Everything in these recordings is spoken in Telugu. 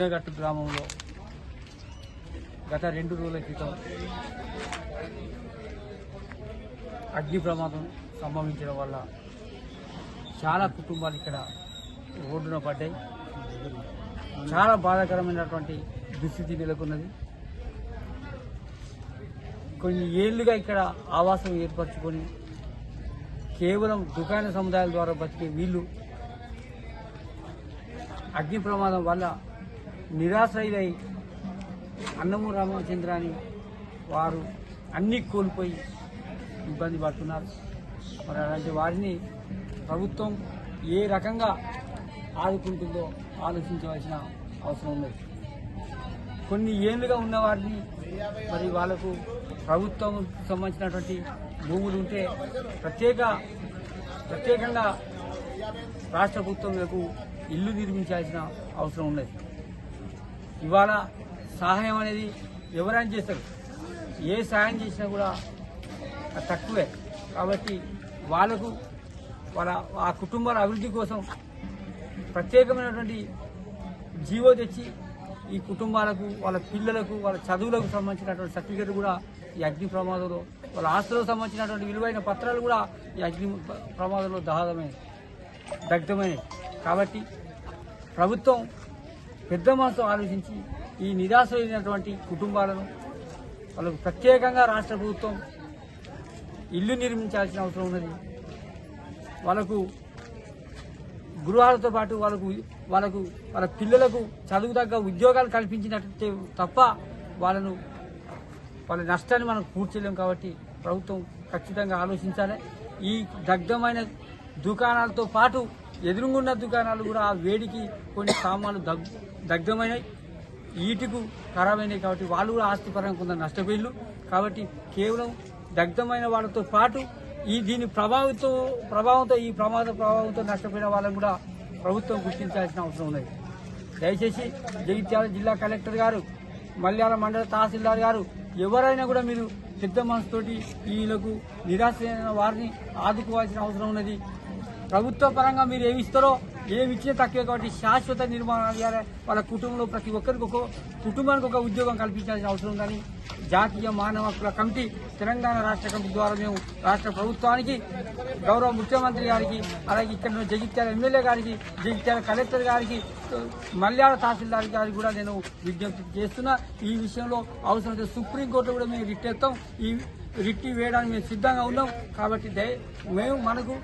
దొడ్డగట్టు గ్రామంలో గత రెండు రోజుల క్రితం అగ్ని ప్రమాదం సంభవించడం వల్ల చాలా కుటుంబాలు ఇక్కడ రోడ్డున పడ్డాయి. చాలా బాధాకరమైనటువంటి దుస్థితి నెలకొన్నది. కొన్ని ఏళ్ళుగా ఇక్కడ ఆవాసం ఏర్పరచుకొని కేవలం దుకాణ సముదాయాల ద్వారా బతికే వీళ్ళు అగ్ని ప్రమాదం వల్ల నిరాశ్రయులై అన్నము రామచంద్రాన్ని వారు అన్నీ కోల్పోయి ఇబ్బంది పడుతున్నారు. మరి అలాంటి వారిని ప్రభుత్వం ఏ రకంగా ఆదుకుంటుందో ఆలోచించవలసిన అవసరం ఉంది కొన్ని ఏళ్ళుగా ఉన్న వారిని మరి వాళ్ళకు ప్రభుత్వం సంబంధించినటువంటి భూములు ఉంటే ప్రత్యేక ప్రత్యేకంగా రాష్ట్ర ప్రభుత్వం ఇల్లు నిర్మించాల్సిన అవసరం ఉన్నది. ఇవాళ సహాయం అనేది ఎవరైనా చేస్తారు. ఏ సహాయం చేసినా కూడా అది తక్కువే. కాబట్టి వాళ్ళకు వాళ్ళ ఆ కుటుంబాల అభివృద్ధి కోసం ప్రత్యేకమైనటువంటి జీవో తెచ్చి ఈ కుటుంబాలకు వాళ్ళ పిల్లలకు వాళ్ళ చదువులకు సంబంధించినటువంటి సర్టిఫికేట్ కూడా ఈ అగ్ని ప్రమాదంలో వాళ్ళ ఆస్తులకు సంబంధించినటువంటి విలువైన పత్రాలు కూడా ఈ అగ్ని ప్రమాదంలో దహదమైనవి దగ్ధమైనవి. కాబట్టి ప్రభుత్వం పెద్ద మనసు ఆలోచించి ఈ నిరాశమైనటువంటి కుటుంబాలను వాళ్ళకు ప్రత్యేకంగా రాష్ట్ర ప్రభుత్వం ఇల్లు నిర్మించాల్సిన అవసరం ఉన్నది. వాళ్ళకు గృహాలతో పాటు వాళ్ళకు వాళ్ళకు వాళ్ళ పిల్లలకు చదువు తగ్గ ఉద్యోగాలు కల్పించినట్టు తప్ప వాళ్ళను వాళ్ళ నష్టాన్ని మనం పూడ్చలేం కాబట్టి ప్రభుత్వం ఖచ్చితంగా ఆలోచించాలి. ఈ దగ్ధమైన దుకాణాలతో పాటు ఎదురుగున్న దుకాణాలు కూడా ఆ వేడికి కొన్ని సామాన్లు దగ్ దగ్ధమైనవి ఈటుకు అయినాయి కాబట్టి వాళ్ళు కూడా ఆస్తిపరంగా కొంత నష్టపోయిళ్ళు. కాబట్టి కేవలం దగ్ధమైన వాళ్ళతో పాటు ఈ దీని ప్రభావితం ప్రభావంతో ఈ ప్రమాద ప్రభావంతో నష్టపోయిన వాళ్ళని కూడా ప్రభుత్వం గుర్తించాల్సిన అవసరం ఉన్నది. దయచేసి జగిత్యాల జిల్లా కలెక్టర్ గారు మల్యాల మండల తహసీల్దార్ గారు ఎవరైనా కూడా మీరు పెద్ద మనసుతోటి వీళ్ళకు నిరాశ వారిని ఆదుకోవాల్సిన అవసరం ఉన్నది. ప్రభుత్వ పరంగా మీరు ఏమి ఇస్తారో ఏమి ఇచ్చినా తక్కువే కాబట్టి శాశ్వత నిర్మాణం చేయాలి. వాళ్ళ కుటుంబంలో ప్రతి ఒక్కరికి ఒక కుటుంబానికి ఒక ఉద్యోగం కల్పించాల్సిన అవసరం ఉందని జాతీయ మానవ హక్కుల కమిటీ తెలంగాణ రాష్ట్ర కమిటీ ద్వారా మేము రాష్ట్ర ప్రభుత్వానికి గౌరవ ముఖ్యమంత్రి గారికి అలాగే ఇక్కడ జగిత్యాల ఎమ్మెల్యే గారికి జగిత్యాల కలెక్టర్ గారికి మల్యాళ తహసీల్దార్ గారికి కూడా నేను విజ్ఞప్తి చేస్తున్నా. ఈ విషయంలో అవసరమైతే సుప్రీంకోర్టు కూడా మేము రిట్ ఈ రిట్టి వేయడానికి మేము సిద్ధంగా ఉన్నాం. కాబట్టి మేము మనకు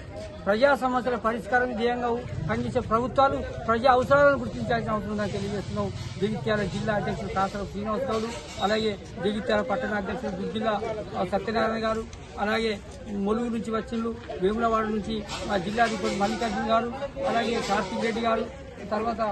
ప్రజా సమస్యల పరిష్కారం ధ్యేయంగా పనిచేసే ప్రభుత్వాలు ప్రజా అవసరాలను గుర్తించాల్సిన అవసరం ఉందని తెలియజేస్తున్నాం. జగిత్యాల జిల్లా అధ్యక్షుడు కాసరావు శ్రీనివాస్ గౌడు అలాగే జగిత్యాల పట్టణ అధ్యక్షుడు జిల్లా సత్యనారాయణ గారు అలాగే ములుగు నుంచి వచ్చిండ్రు వేములవాడ నుంచి మా జిల్లాధిపతి మల్లికార్జున గారు అలాగే కార్తీక్ రెడ్డి గారు తర్వాత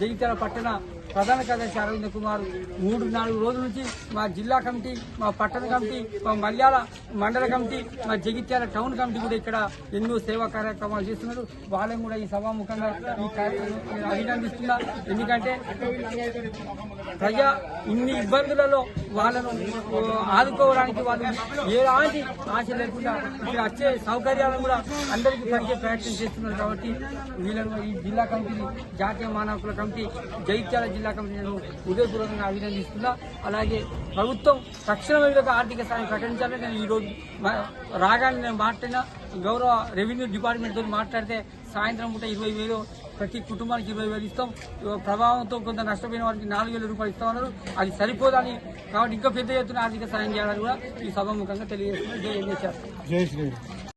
జగిత్యాల పట్టణ ప్రధాన కార్యదర్శి అరవింద్ కుమార్ మూడు నాలుగు రోజుల నుంచి మా జిల్లా కమిటీ మా పట్టణ కమిటీ మా మల్యాల మండల కమిటీ మా జగిత్యాల టౌన్ కమిటీ కూడా ఇక్కడ ఎన్నో సేవా కార్యక్రమాలు చేస్తున్నారు. వాళ్ళని కూడా ఈ సభాముఖంగా ఈ కార్యక్రమం అభినందిస్తున్నా. ఎందుకంటే ప్రజా ఇన్ని ఇబ్బందులలో వాళ్ళను ఆదుకోవడానికి వాళ్ళు ఎలాంటి ఆశ లేకుండా ఇక్కడ వచ్చే సౌకర్యాలను కూడా అందరికీ పరిచే ప్రయత్నం చేస్తున్నారు కాబట్టి వీళ్ళను ఈ జిల్లా కమిటీని జాతీయ మానవుల కమిటీ జగిత్యాల జిల్లా కమిటీలను ఉదయపూర్వకంగా అభినందిస్తున్నా. అలాగే ప్రభుత్వం తక్షణ ఒక ఆర్థిక సాయం ప్రకటించాలని నేను ఈరోజు రాగానే నేను మాట్లాడిన. గౌరవ రెవెన్యూ డిపార్ట్మెంట్తో మాట్లాడితే సాయంత్రం పూట ఇరవై వేలు ప్రతి కుటుంబానికి ఇరవై వేలు ఇస్తాం. ప్రభావంతో కొంత నష్టపోయిన వారికి నాలుగు వేల రూపాయలు ఇస్తామన్నారు అది సరిపోదని కాబట్టి ఇంకా పెద్ద ఎత్తున ఆర్థిక సాయం చేయాలని కూడా ఈ సభాముఖంగా తెలియజేస్తున్నారు జై ఎన్హెచ్ఆర్